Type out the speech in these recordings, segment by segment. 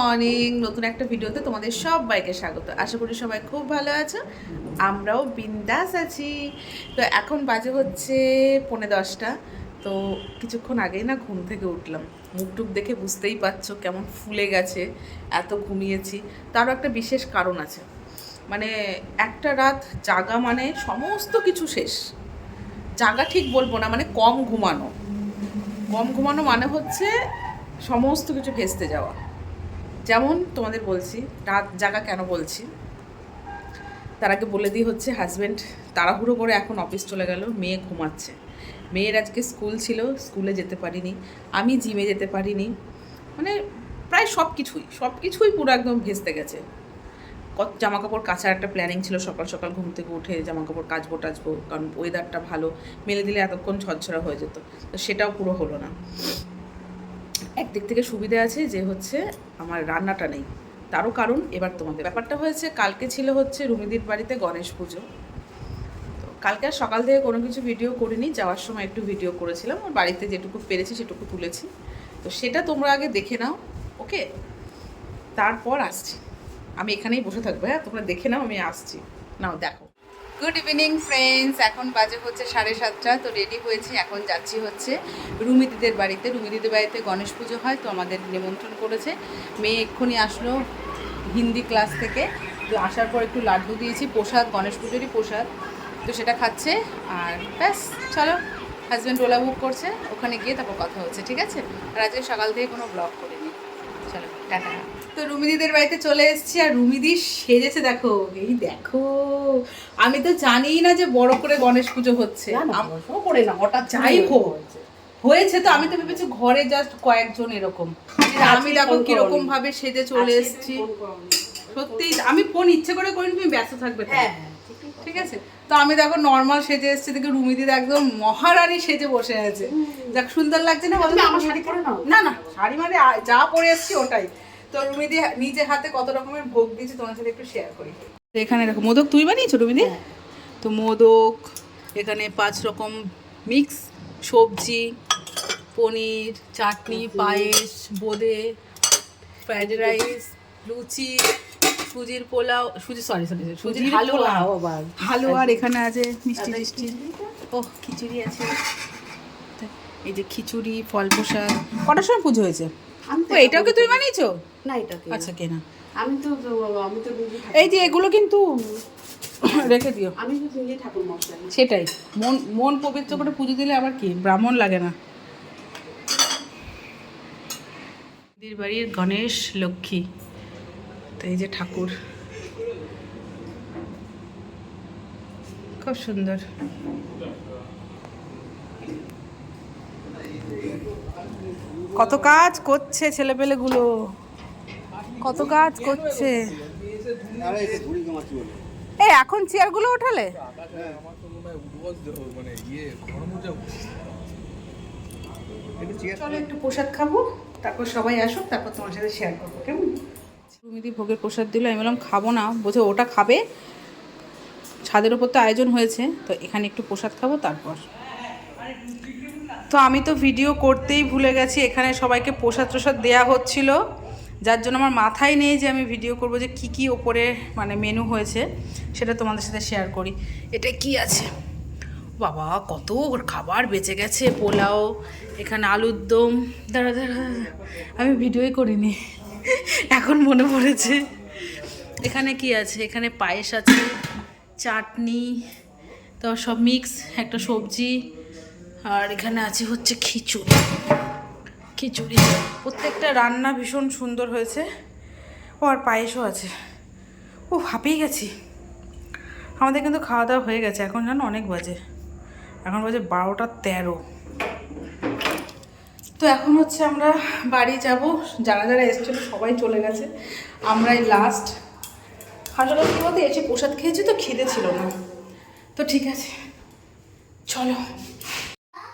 Morning নতুন একটা ভিডিওতে তোমাদের সবাইকে স্বাগত। আশা করি সবাই খুব ভালো আছো। আমরাও বিন্দাস আছি। তো এখন বাজে হচ্ছে পৌনে দশটা। তো কিছুক্ষণ আগেই না ঘুম থেকে উঠলাম। মুখ টুক দেখে বুঝতেই পারছ কেমন ফুলে গেছে, এত ঘুমিয়েছি। তারও একটা বিশেষ কারণ আছে। মানে একটা রাত জাগা মানে সমস্ত কিছু শেষ। জাগা ঠিক বলব না মানে কম ঘুমানো। কম ঘুমানো মানে হচ্ছে সমস্ত কিছু ভেস্তে যাওয়া। যেমন তোমাদের বলছি, রাত জাগা কেন বলছি? তার আগে বলে দিই হচ্ছে হাজব্যান্ড তাড়াহুড়ো করে এখন অফিস চলে গেল, মেয়ে ঘুমাচ্ছে। মেয়ের আজকে স্কুল ছিল স্কুলে যেতে পারিনি, আমি জিমে যেতে পারিনি। মানে প্রায় সব কিছুই সব কিছুই পুরো একদম ভেস্তে গেছে। কত জামা কাপড় কাচার একটা প্ল্যানিং ছিল, সকাল সকাল ঘুম থেকে উঠে জামা কাপড় কাচবো টাচবো, কারণ ওয়েদারটা ভালো, মেলে দিলে এতক্ষণ ঝরঝরা হয়ে যেত, তো সেটাও পুরো হলো না। একদিক থেকে সুবিধা আছে যে হচ্ছে আমার রান্নাটা নেই। তারও কারণ এবার তোমাদের ব্যাপারটা হয়েছে, কালকে ছিল হচ্ছে রুমিদির বাড়িতে গণেশ পুজো। তো কালকে আর সকাল থেকে কোনো কিছু ভিডিও করিনি, যাওয়ার সময় একটু ভিডিও করেছিলাম। আর বাড়িতে যেটুকু পেরেছি সেটুকু তুলেছি। তো সেটা তোমরা আগে দেখে নাও, ওকে? তারপর আসছি। আমি এখানেই বসে থাকব হ্যাঁ? তোমরা দেখে নাও, আমি আসছি। নাও, দেখো। গুড ইভিনিং ফ্রেন্ডস এখন বাজে হচ্ছে সাড়ে সাতটা, তো রেডি হয়েছি। এখন যাচ্ছি হচ্ছে রুমিদিদের বাড়িতে। রুমিদিদের বাড়িতে গণেশ পুজো হয়, তো আমাদের নিমন্ত্রণ করেছে। মেয়ে এক্ষুনি আসলো হিন্দি ক্লাস থেকে। তো আসার পর একটু লাড্ডু দিয়েছি, প্রসাদ, গণেশ পুজোরই প্রসাদ। তো সেটা খাচ্ছে আর ব্যাস, চলো। হাজব্যান্ড ওলা বুক করছে, ওখানে গিয়ে তারপর কথা হচ্ছে, ঠিক আছে? আর আজকে সকাল থেকে কোনো ব্লগ করিনি। চলো টাটা তো রুমিদিদের বাড়িতে চলে এসেছি আর রুমিদি সেজেছে দেখো এই দেখো। আমি তো জানিই না যে বড় করে গণেশ পুজো হচ্ছে। করে না হঠাৎ যাই হোক। হয়েছে। তো আমি তো ভেবেছি ঘরে জাস্ট কয়েকজন এরকম। আমি দেখো কীরকম ভাবে সেজে চলে এসেছি। সত্যি আমি ফোন ইচ্ছে করে করিনি তুমি ব্যস্ত থাকবে হ্যাঁ ঠিক আছে? তো আমি দেখো নর্মাল সেজে এসেছি রুমি রুমিদির একদম মহারানী সেজে বসে আছে। যাক সুন্দর লাগছে না? বলো তুমি আমার শাড়ি পরে নাও। না না শাড়ি মানে যা পরে এসেছি ওটাই। তো রুমিদি নিজে হাতে কত রকমের ভোগ দিয়েছি তোমার সাথে একটু শেয়ার করি। এখানে দেখো মোদক তুই বানিয়েছো রুমিদি? হ্যাঁ। তো মোদক এখানে পাঁচ রকম মিক্স সবজি পনির চাটনি পায়েস বোঁদে ফ্রাইড রাইস লুচি সুজির পোলাও সুজি সরি সরি সুজির হালুয়া। হালুয়া আর এখানে আছে মিষ্টি মিষ্টি। ও খিচুড়ি আছে। এই যে খিচুড়ি ফল প্রসাদ। কটার সময় পুজো হয়েছে? তো এটাও কি তুই বানিয়েছো? না এটা আচ্ছা কেনা। আমি তো আমি তো এই যে এগুলো কিন্তু রেখে দিও। আমি তো নিজে ঠাকুর সেটাই। মন মন পবিত্র করে পুজো দিলে আবার কি? ব্রাহ্মণ লাগে না। বাড়ির গণেশ লক্ষ্মী। তো এই যে ঠাকুর। খুব সুন্দর। কত কাজ করছে ছেলেপেলেগুলো। কত কাজ করছে। এই এখন চেয়ারগুলো ওঠালে? চলো একটু প্রসাদ খাব, তারপর সবাই আসুক, তারপর তোমার সাথে শেয়ার করব, কেমন? সুমিদি ভোগের প্রসাদ দিল। আমি বললাম, খাব না। বোঝো ওটা খাবে। ছাদের ওপর তো আয়োজন হয়েছে, তো এখানে একটু প্রসাদ খাব তারপর। তো আমি তো ভিডিও করতেই ভুলে গেছি, এখানে সবাইকে প্রসাদ প্রসাদ দেওয়া হচ্ছিল। যার জন্য আমার মাথায় নেই যে আমি ভিডিও করব, যে কি কি ওপরে মানে মেনু হয়েছে, সেটা তোমাদের সাথে শেয়ার করি। এটা কি আছে? বাবা, কত ওর খাবার বেঁচে গেছে, পোলাও, এখানে আলুর দম, দাঁড়া দাঁড়া। আমি ভিডিওই করিনি। এখন মনে পড়েছে। এখানে কি আছে? এখানে পায়েস আছে, চাটনি, তো সব মিক্স একটা সবজি, আর এখানে আছে হচ্ছে খিচুড়ি। খিচুড়ি। প্রত্যেকটা রান্না ভীষণ সুন্দর হয়েছে। ও, আর পায়েসও আছে। ও, হাঁপিয়ে গেছি। আমাদের কিন্তু খাওয়া দাওয়া হয়ে গেছে। এখন জানো, অনেক বাজে। এখন বাজে বারোটা তেরো। তো এখন হচ্ছে আমরা বাড়ি যাব। যারা যারা এসেছিল সবাই চলে গেছে। আমরাই লাস্ট কি বলতে এসে প্রসাদ খেয়েছি তো খিদে ছিল না। তো ঠিক আছে চলো।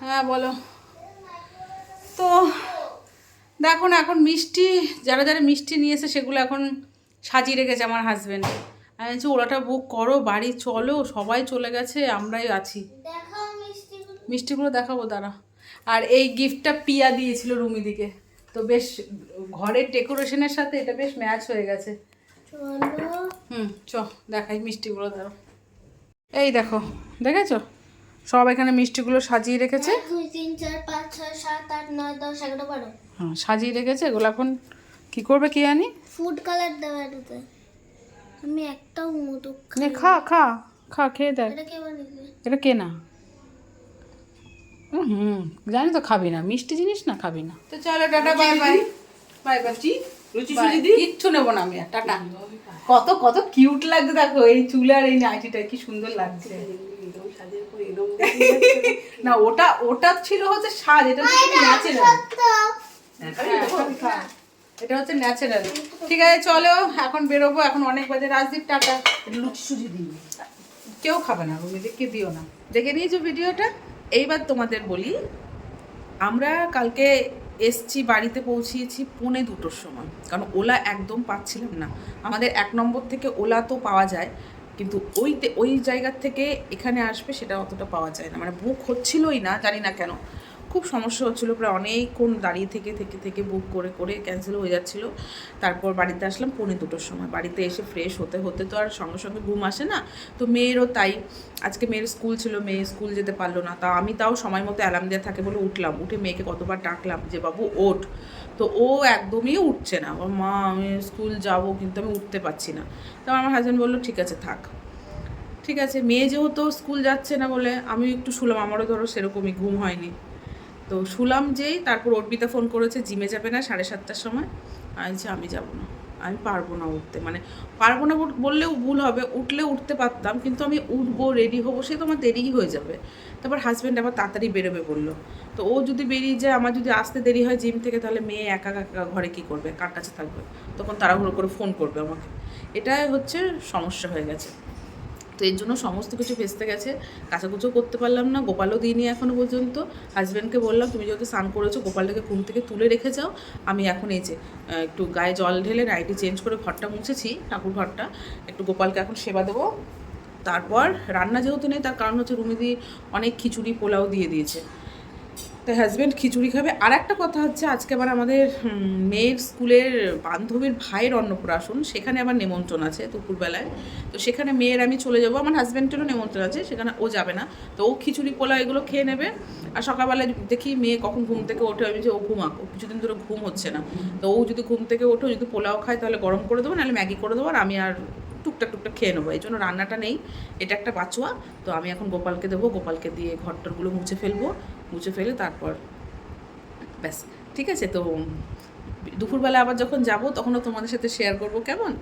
হ্যাঁ বলো। তো দেখো না এখন মিষ্টি যারা যারা মিষ্টি নিয়ে এসে সেগুলো এখন সাজিয়ে রেখেছে আমার হাজব্যান্ড আমি বলছি ওরাটা বুক করো বাড়ি চলো সবাই চলে গেছে আমরাই আছি। মিষ্টিগুলো দেখাবো দাঁড়া। আর এই গিফটটা পিয়া দিয়েছিল রুমিদিকে। তো বেশ ঘরের ডেকোরেশনের সাথে এটা বেশ ম্যাচ হয়ে গেছে। হুম চ দেখাই মিষ্টিগুলো ধরো এই দেখো দেখেছ? সব এখানে মিষ্টিগুলো সাজিয়ে রেখেছে। তিন চার পাঁচ ছয় সাত আট নয় দশ এগারো বারো হ্যাঁ সাজিয়ে রেখেছে। এগুলো এখন কি করবে কি জানি? ফুড কালার দেওয়া আমি একটাও নে খা খা খা খেয়ে দেখ। এটা কে কেনা। হুম জানি তো খাবি না মিষ্টি জিনিস না খাবি না। তো চলো টাটা বাই বাই বাই লুচি Bye. সুজি দি কিচ্ছু নেব না আমি আর টাটা। কত কত কিউট লাগছে দেখো এই চুল আর এই নাইটিটা কি সুন্দর লাগছে। না ওটা ওটা ছিল হচ্ছে সাজ এটা হচ্ছে ন্যাচারাল এটা হচ্ছে ন্যাচারাল ঠিক আছে চলো এখন বেরোবো এখন অনেক বাজে। রাজদীপ টাটা। লুচি সুজি দি কেউ খাবে না রুমিদেরকে দিও না। দেখে নিয়েছো ভিডিওটা? এইবার তোমাদের বলি, আমরা কালকে এসছি, বাড়িতে পৌঁছিয়েছি পৌনে দুটোর সময়। কারণ ওলা একদম পাচ্ছিলাম না। আমাদের এক নম্বর থেকে ওলা তো পাওয়া যায়, কিন্তু ওইতে ওই জায়গার থেকে এখানে আসবে সেটা অতটা পাওয়া যায় না। মানে বুক হচ্ছিলই না, জানি না কেন। খুব সমস্যা হচ্ছিল, প্রায় অনেকক্ষণ দাঁড়িয়ে থেকে থেকে থেকে বুক করে করে ক্যান্সেল হয়ে যাচ্ছিল। তারপর বাড়িতে আসলাম পৌনে দুটোর সময়। বাড়িতে এসে ফ্রেশ হতে হতে তো আর সঙ্গে সঙ্গে ঘুম আসে না। তো মেয়েরও তাই। আজকে মেয়ের স্কুল ছিল, মেয়ে স্কুল যেতে পারল না। তা আমি তাও সময় মতো অ্যালার্ম দেওয়া থাকে বলে উঠলাম। উঠে মেয়েকে কতবার ডাকলাম যে, বাবু, ওঠ। তো ও একদমই উঠছে না। মা, আমি স্কুল যাব, কিন্তু আমি উঠতে পারছি না। তারপর আমার হাজব্যান্ড বলল, ঠিক আছে, থাক। ঠিক আছে, মেয়ে যেহেতু স্কুল যাচ্ছে না বলে, আমি একটু শুলাম। আমারও ধরো সেরকমই ঘুম হয়নি। তো শুলাম যেই তারপর অর্পিতা ফোন করেছে, জিমে যাবে না সাড়ে সাতটার সময়। আমি যে আমি যাব না। আমি পারব না উঠতে। মানে পারব না বললেও ভুল হবে উঠলে উঠতে পারতাম, কিন্তু আমি উঠবো রেডি হব, সে তো আমার দেরিই হয়ে যাবে। তারপর হাজব্যান্ড আবার তাড়াতাড়ি বেরোবে বলল। তো ও যদি বেরিয়ে যায়, আমার যদি আসতে দেরি হয় জিম থেকে, তাহলে মেয়ে একা একা ঘরে কী করবে? কার কাছে থাকবে? তখন তাড়াহুড়ো করে ফোন করবে আমাকে। এটাই হচ্ছে সমস্যা হয়ে গেছে। তো এর জন্য সমস্ত কিছু ভেস্তে গেছে। কাঁচাকুচো করতে পারলাম না, গোপালও দিইনি এখনও পর্যন্ত। হাজব্যান্ডকে বললাম, তুমি যেহেতু স্নান করেছ, গোপালটাকে ঘুম থেকে তুলে রেখে যাও। আমি এখন এই যে একটু গায়ে জল ঢেলে নাইটি চেঞ্জ করে ঘরটা মুছেছি, ঠাকুর ঘরটা। একটু গোপালকে এখন সেবা দেবো। তারপর রান্না যেহেতু নেই, তার কারণ হচ্ছে রুমিদি অনেক খিচুড়ি পোলাও দিয়ে দিয়েছে। তাই হাজব্যান্ড খিচুড়ি খাবে। আর একটা কথা হচ্ছে, আজকে আবার আমাদের মেয়ের স্কুলের বান্ধবীর ভাইয়ের অন্নপ্রাশন, সেখানে আবার নিমন্ত্রণ আছে দুপুরবেলায়। তো সেখানে মেয়ের আমি চলে যাব, আমার হাজব্যান্ডেরও নিমন্ত্রণ আছে, সেখানে ও যাবে না। তো ও খিচুড়ি, পোলাও এগুলো খেয়ে নেবে। আর সকালবেলায় দেখি মেয়ে কখন ঘুম থেকে ওঠে, আমি যে ও ঘুমাক, ও কিছুদিন ধরে ঘুম হচ্ছে না। তো ও যদি ঘুম থেকে ওঠে, যদি পোলাও খায়, তাহলে গরম করে দেবো, নাহলে ম্যাগি করে দেবো, আর আমি আর টুকটাক টুকটাক খেয়ে নেব। এই জন্য রান্নাটা নেই। এটা একটা বাচুয়া তো আমি এখন গোপালকে দেবো। গোপালকে দিয়ে ঘরটরগুলো মুছে ফেলব। মুছে ফেলে তারপর ব্যাস। ঠিক আছে? তো দুপুরবেলা আবার যখন যাব, তখনও তোমাদের সাথে শেয়ার করব কেমন?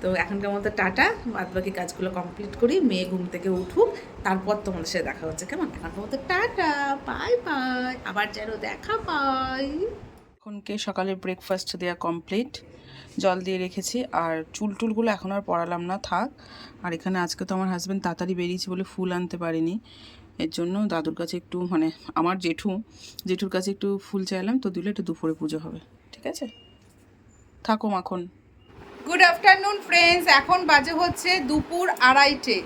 তো এখনকার মতো টাটা। বাদ বাকি কাজগুলো কমপ্লিট করি। মেয়ে ঘুম থেকে উঠুক। তারপর তোমাদের সাথে দেখা হচ্ছে। কেমন? এখনকার মতো টাটা। বাই বাই আবার যেন দেখা পাই এখনকে সকালে ব্রেকফাস্ট দেওয়া কমপ্লিট জল দিয়ে রেখেছি, আর চুল টুলগুলো এখন আর পড়ালাম না, থাক। আর এখানে আজকে তো আমার হাজব্যান্ড তাড়াতাড়ি বেরিয়েছে বলে ফুল আনতে পারিনি। এর জন্য দাদুর কাছে একটু মানে আমার জেঠু, জেঠুর কাছে একটু ফুল চাইলাম, তো দিলে একটু দুপুরে পুজো হবে। ঠিক আছে? থাকো মাখন। গুড আফটারনুন ফ্রেন্ডস এখন বাজে হচ্ছে দুপুর আড়াইটে।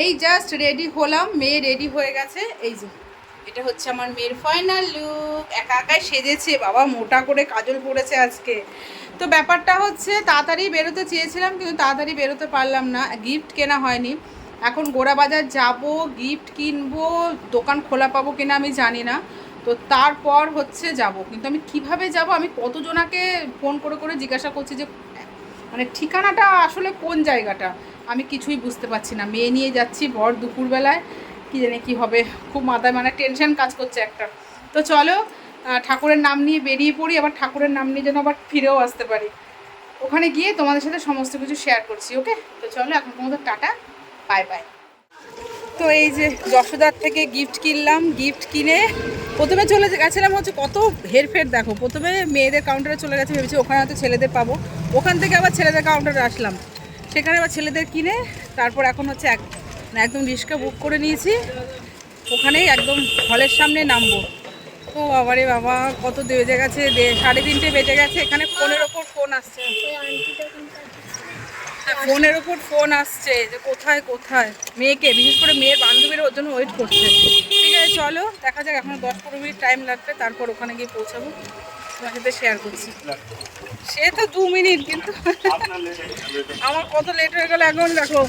এই জাস্ট রেডি হলাম, মেয়ে রেডি হয়ে গেছে, এই যে। এটা হচ্ছে আমার মেয়ের ফাইনাল লুক একা একাই সেজেছে, বাবা মোটা করে কাজল পড়েছে আজকে। তো ব্যাপারটা হচ্ছে, তাড়াতাড়ি বেরোতে চেয়েছিলাম, কিন্তু তাড়াতাড়ি বেরোতে পারলাম না। গিফট কেনা হয়নি। এখন গোড়া বাজার যাব গিফট কিনবো, দোকান খোলা পাবো কিনা আমি জানি না। তো তারপর হচ্ছে যাব। কিন্তু আমি কীভাবে যাব? আমি কতজনাকে ফোন করে করে জিজ্ঞাসা করছি যে মানে ঠিকানাটা আসলে কোন জায়গাটা? আমি কিছুই বুঝতে পারছি না। মেয়ে নিয়ে যাচ্ছি বর দুপুরবেলায়। কী জানি কী হবে, খুব মাথায় মানে টেনশন কাজ করছে একটা। তো চলো ঠাকুরের নাম নিয়ে বেরিয়ে পড়ি, আবার ঠাকুরের নাম নিয়ে যেন আবার ফিরেও আসতে পারি। ওখানে গিয়ে তোমাদের সাথে সমস্ত কিছু শেয়ার করছি ওকে তো চলো, এখন তোমাদের টাটা বাই বাই তো এই যে যশোদার থেকে গিফট কিনলাম গিফট কিনে প্রথমে চলে গেছিলাম হচ্ছে কত হেরফের দেখো, প্রথমে মেয়েদের কাউন্টারে চলে গেছে, ভেবেছি ওখানে হয়তো ছেলেদের পাবো। ওখান থেকে আবার ছেলেদের কাউন্টারে আসলাম। সেখানে আবার ছেলেদের কিনে, তারপর এখন হচ্ছে এক একদম রিক্সা বুক করে নিয়েছি। ওখানেই একদম হলের সামনে নামবো। ও বাবারে বাবা কত বেজে গেছে? সাড়ে তিনটে বেজে গেছে এখানে ফোনের ওপর ফোন আসছে। কোনটা ফোনের ওপর ফোন আসছে যে কোথায় কোথায়? মেয়েকে বিশেষ করে মেয়ের বান্ধবীরা ওর জন্য ওয়েট করছে। ঠিক আছে চলো দেখা যাক এখন দশ পনেরো মিনিট টাইম লাগবে তারপর ওখানে গিয়ে পৌঁছাবো। তোমার সাথে শেয়ার করছি। সে তো দু মিনিট কিন্তু আমার কত লেট হয়ে গেল এখন দেখো।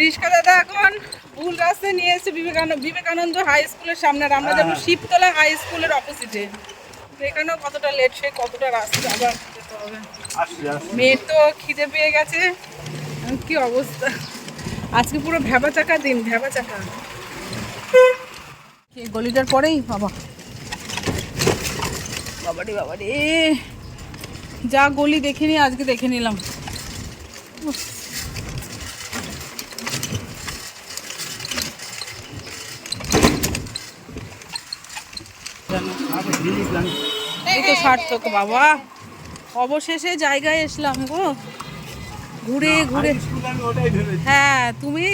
রিস্কা দাদা এখন ভুল রাস্তায় নিয়ে এসেছে বিবেকানন্দ বিবেকানন্দ হাই স্কুলের সামনে আর আমরা যাব শিবতলা হাই স্কুলের অপোজিটে এখানেও কতটা লেট সে কতটা রাস্তা আবার যেতে হবে। মেয়ের তো খিদে পেয়ে গেছে। কি অবস্থা? আজকে পুরো ভেবা চাকা দিন ভেবা চাকা গলিটার পরেই? বাবা। বাবারে বাবারে। যা গলি দেখে নি আজকে দেখে নিলাম উফ। এই তো সার্থক বাবা। অবশেষে জায়গায় এসলাম গো। ঘুরে ঘুরে। হ্যাঁ তুমি?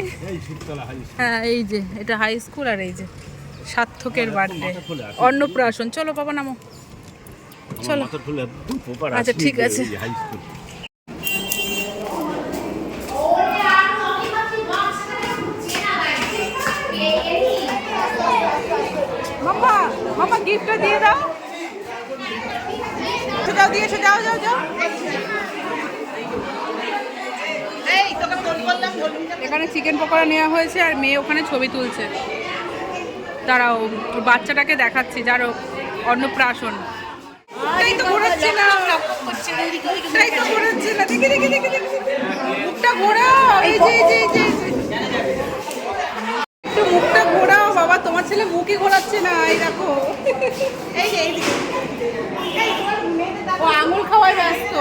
হ্যাঁ এই যে এটা হাই স্কুল আর এই যে সার্থকের বার্থডে অন্নপ্রাশন। চলো বাবা নামো। চলো। আচ্ছা, ঠিক আছে। মাম্মা মাম্মা গিফটটা দিয়ে দাও এসো যাও দিয়ে এসো যাও যাও। যাও এখানে চিকেন পকোড়া নেওয়া হয়েছে আর মেয়ে ওখানে ছবি তুলছে। দাঁড়াও ওর বাচ্চাটাকে দেখাচ্ছি যারও অন্নপ্রাশন। তাই তো ঘোরাচ্ছি না। তাই তো ঘোরাচ্ছি না। দেখি দেখি দেখি দেখি। মুখটা ঘোরাও। এই যে এই যে, এই যে। একটু মুখটা ঘোরাও বাবা তোমার ছেলে মুখই ঘোরাচ্ছে না এই দেখো। এই যে ও আঙুল খাওয়ায় ব্যস্ত।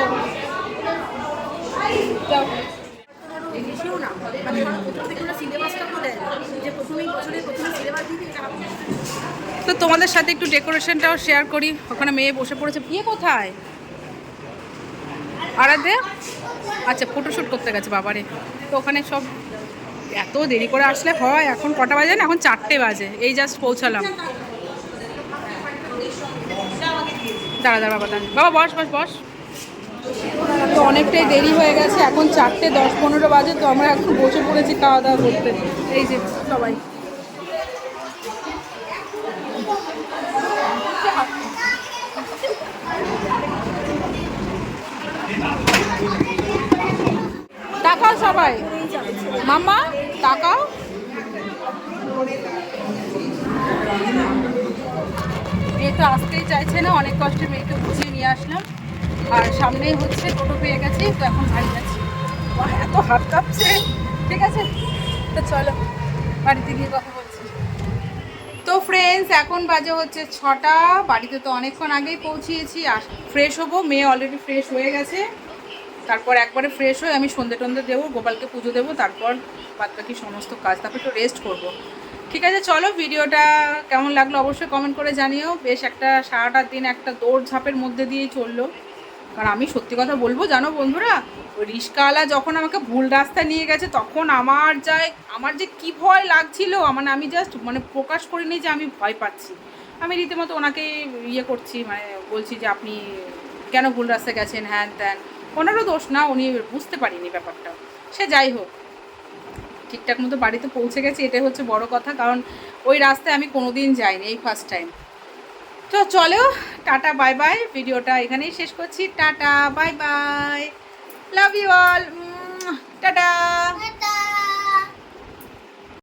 যাও। তো তোমাদের সাথে একটু ডেকোরেশনটাও শেয়ার করি ওখানে মেয়ে বসে পড়েছে বিয়ে কোথায়? আরাধ্যে? আচ্ছা ফটোশ্যুট করতে গেছে বাবারে। তো ওখানে সব এত দেরি করে আসলে হয়, এখন কটা বাজে না? এখন চারটে বাজে। এই জাস্ট পৌঁছালাম। দাঁড়া দাঁড়া, বাবা বাবা, বস বস বস। তো অনেকটাই দেরি হয়ে গেছে, এখন চারটে দশ পনেরো বাজে, তো আমরা এখন বসে পড়েছি খাওয়া দাওয়া করতে। এই যে, সবাই। তাকাও সবাই। মাম্মা? তাকাও। মেয়ে তো আসতেই চাইছে না, অনেক কষ্টে মেয়েকে বুঝিয়ে নিয়ে আসলাম। আর সামনেই হচ্ছে, টোটো পেয়ে গেছি, তো এখন বাড়ি যাচ্ছি। এত হাত কাঁপছে। ঠিক আছে, তো চলো, বাড়িতে গিয়ে কথা বলছি। তো ফ্রেন্ডস এখন বাজে হচ্ছে ছটা। বাড়িতে তো অনেকক্ষণ আগেই পৌঁছিয়েছি, আর ফ্রেশ হব, মেয়ে অলরেডি ফ্রেশ হয়ে গেছে। তারপর একবারে ফ্রেশ হয়ে আমি সন্ধে টন্ধে দেবো, গোপালকে পুজো দেবো, তারপর বাদ বাকি সমস্ত কাজ, তারপর একটু রেস্ট করব। ঠিক আছে, চলো ভিডিওটা কেমন লাগল অবশ্যই কমেন্ট করে জানিও। বেশ একটা সারাটা দিন একটা দৌড় ঝাঁপের মধ্যে দিয়েই চলল। কারণ আমি সত্যি কথা বলব, জানো বন্ধুরা ওই রিস্কাওয়ালা যখন আমাকে ভুল রাস্তা নিয়ে গেছে, তখন আমার যা আমার যে কি ভয় লাগছিল মানে আমি জাস্ট মানে প্রকাশ করিনি যে আমি ভয় পাচ্ছি। আমি রীতিমতো ওনাকে ইয়ে করছি মানে বলছি যে আপনি কেন ভুল রাস্তায় গেছেন, হ্যান ত্যান। ওনারও দোষ না, উনি বুঝতে পারিনি ব্যাপারটা। সে যাই হোক, ঠিকঠাক মতো বাড়িতে পৌঁছে গেছি, এটাই হচ্ছে বড় কথা, কারণ ওই রাস্তায় আমি কোনো দিন যাইনি এই ফার্স্ট টাইম তো চলো, টাটা বাই বাই ভিডিওটা এখানেই শেষ করছি। Tata bye bye love you all tata.